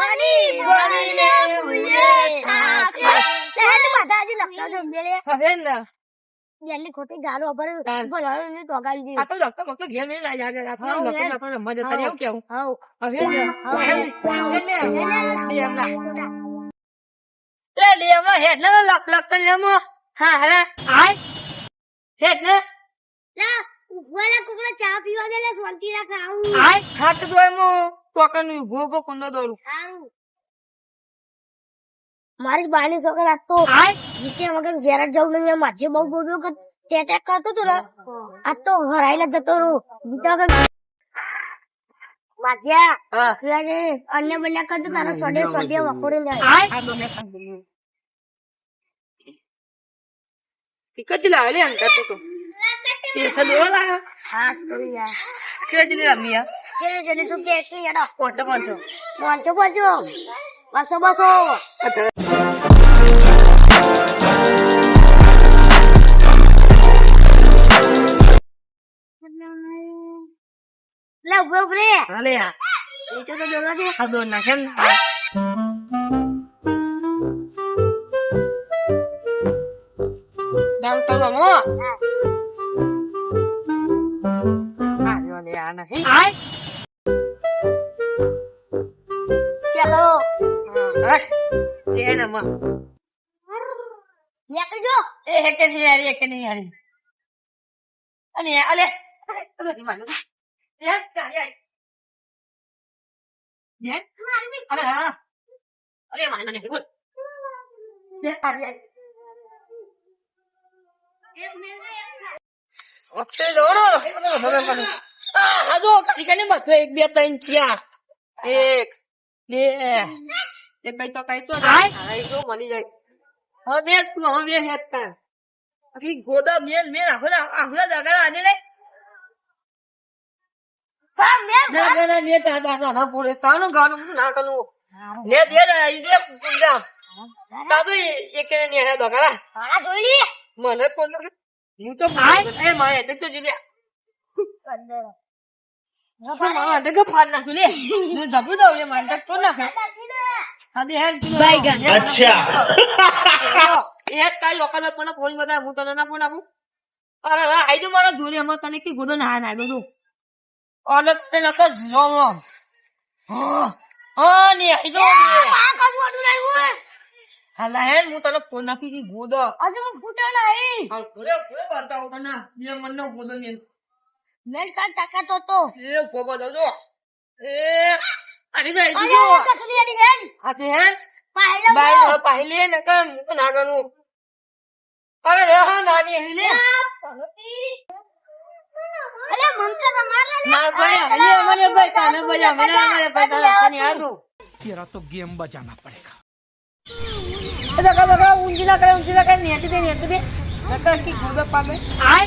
બની બનીને ઉઈએ થાકે. લે, હેડ બધા જો મેલે. હવે ને. બેનની ખોટી ગાળો અભરે તાર. ભલાનું ને તોગાડી આ તો લખતો મખતો ઘેર મેં લઈ જાય રાખો. હા, લખતો રમવા જતા રહ્યા, કેવું. હાઉ. હવે ને. હા. એટલે એટલે એમ લે લે એમાં હેડ ને લખ લખ તો લેમો. હા હા આય હેડ ને લે, ચા પીવા દે લે, શાંતિ રાખ આવું. આય હાથ એમો ટોકન ઊભો ઊભો કુંડો દોરું? મારી બાની છોકર તો જીતે વગર ઘેર જ જવું નહીં. માજે બહુ બોલ્યો કે ટેટેક કરતો તો ને. તો હરાઈને જતો રહું જીતા વગર માજ્યા અન્ય બંને કરતો તારા સડે સડે વખોડી ને. આ ટિકટ લાવે લે અંકલ તો. તે સદોળો લાવ્યો હા? તો યાર. કે દિલે રમ્યા છે જલ્દી તું કે કે એડા કોટો પાંચસો પાંચો પાંચો બસો બસો લે ઊભો ઉભરે. હાલે આ એ તો જોલા દે. હા દો નાખે ને. દારૂ તો રમો નહીં આય ચાલો હશ તે નમો નીકળી જો એ હેકે નહીં હારી હેકે નહીં હારી અને અલે અલે એ ચાલી આઈ ને અલે હા અલે માને ને બોલ હારી આઈ ઓકે દોડો હવે કરી આ હાજો એક બે ત્રણ ચાર એક બે. એક તો કઈ તો આઈ જો મળી જાય. હવે બે તું હવે હેત તા આખી ગોદા મેલ મેલ આખો આખો દગડા આને મેં દગડા મેલ તા તા ના પૂરે સાનો ગાનું ના કનું લે દે ને ઈ દે પૂંડા તા એક ને નેડા દગડા મારા જોઈ લી. મને ફોન હું તો એ એટલે તો હાદી હેલ હું ના હા તને ના ના ને. નહીં ફોન નાખી કે ગોદો. હજુ હું ફૂટો નહીં. બે મનનો ગોદો ને. વેલસાદ તાકાતો તો એ ગોબો દોડો એ અરે જાય જી જો કસલી અડી હેન. હા તે હેન. પહેલો બાઈ પહેલી ને કે તો નાગનું અરે રે હા નાની હેલે અલે મન તો તમારે ના ભાઈ અલે મને ભાઈ કાને ભાઈ મને મને ભાઈ તારા ખાની તેરા તો ગેમ બજાના પડેગા એ તો કબા કબા કરે ઊંજી કરે નેતી દે નેતી દે. નકર કી ગોદો પામે. આય